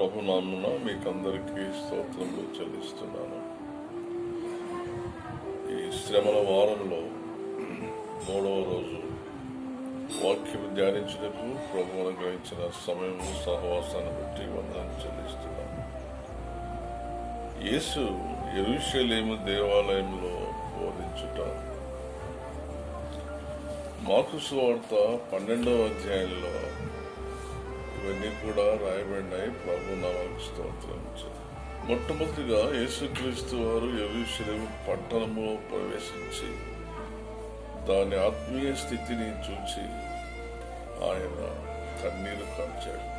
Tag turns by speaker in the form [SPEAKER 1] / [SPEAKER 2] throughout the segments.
[SPEAKER 1] ప్రభు నామున మీకందరికీ స్తోత్రములు చెల్లిస్తున్నాను. ఈ శ్రమల వారంలో మూడవ రోజు వాక్యం ధ్యానించుటకు ప్రభు అనుగ్రహించిన సమయం సహవాసాన్ని బట్టి వందనం చెల్లిస్తున్నాను. యేసు ఎరుషలేము దేవాలయంలో బోధించుట. మార్కు సువార్త పన్నెండవ అధ్యాయంలో ఇవన్నీ కూడా రాయబడినాయి. ప్రభు నామానికి స్తోత్రం. మొట్టమొదటిగా యేసుక్రీస్తు వారు ఎరుషలేము పట్టణంలో ప్రవేశించి దాని ఆత్మీయ స్థితిని చూచి ఆయన కన్నీరు కాల్చాడు.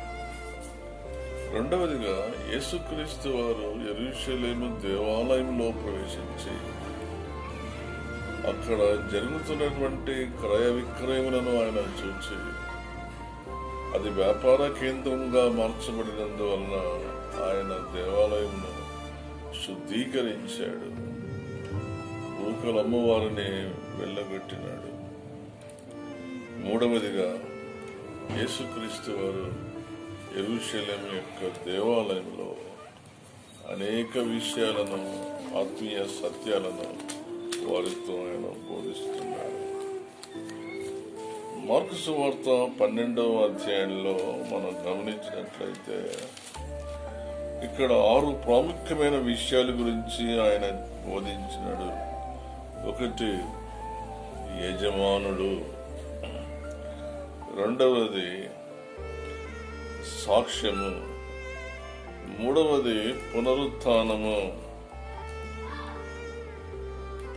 [SPEAKER 1] రెండవదిగా యేసుక్రీస్తు వారు ఎరుషలేము దేవాలయంలో ప్రవేశించి అక్కడ జరుగుతున్నటువంటి క్రయ విక్రయములను ఆయన చూచి అది వ్యాపార కేంద్రంగా మార్చబడినందువలన ఆయన దేవాలయంను శుద్ధీకరించాడు. ఊకలు అమ్మవారిని వెళ్ళగొట్టినాడు మూడవదిగా యేసుక్రీస్తు వారు ఎరుషలేం యొక్క దేవాలయంలో అనేక విషయాలను ఆత్మీయ సత్యాలను వారితో ఆయన బోధిస్తున్నాడు. మార్కు వార్త పన్నెండవ అధ్యాయంలో మనం గమనించినట్లయితే ఇక్కడ ఆరు ప్రాముఖ్యమైన విషయాల గురించి ఆయన బోధించినాడు. ఒకటి యజమానుడు. రెండవది సాక్ష్యము. మూడవది పునరుత్నము.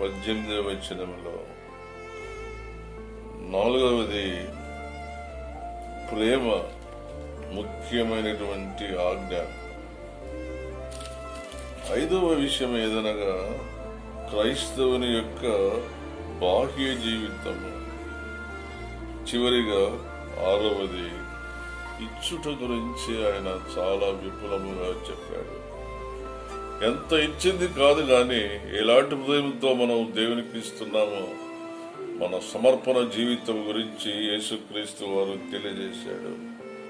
[SPEAKER 1] పద్దెనిమిదవ వచనంలో నాలుగవది ప్రేమ ముఖ్యమైనటువంటి ఆజ్ఞ. ఐదవ విషయం ఏదనగా క్రైస్తవుని యొక్క బాహ్య జీవితము చివరిగా ఆరవది ఇచ్చుట గురించి ఆయన చాలా విపులముగా చెప్పాడు. ఎంత ఇచ్చింది కాదు కానీ ఎలాంటి హృదయంతో మనం దేవునికి ఇస్తున్నామో మన సమర్పణ జీవితం గురించి యేసుక్రీస్తు వారు తెలియజేశాడు.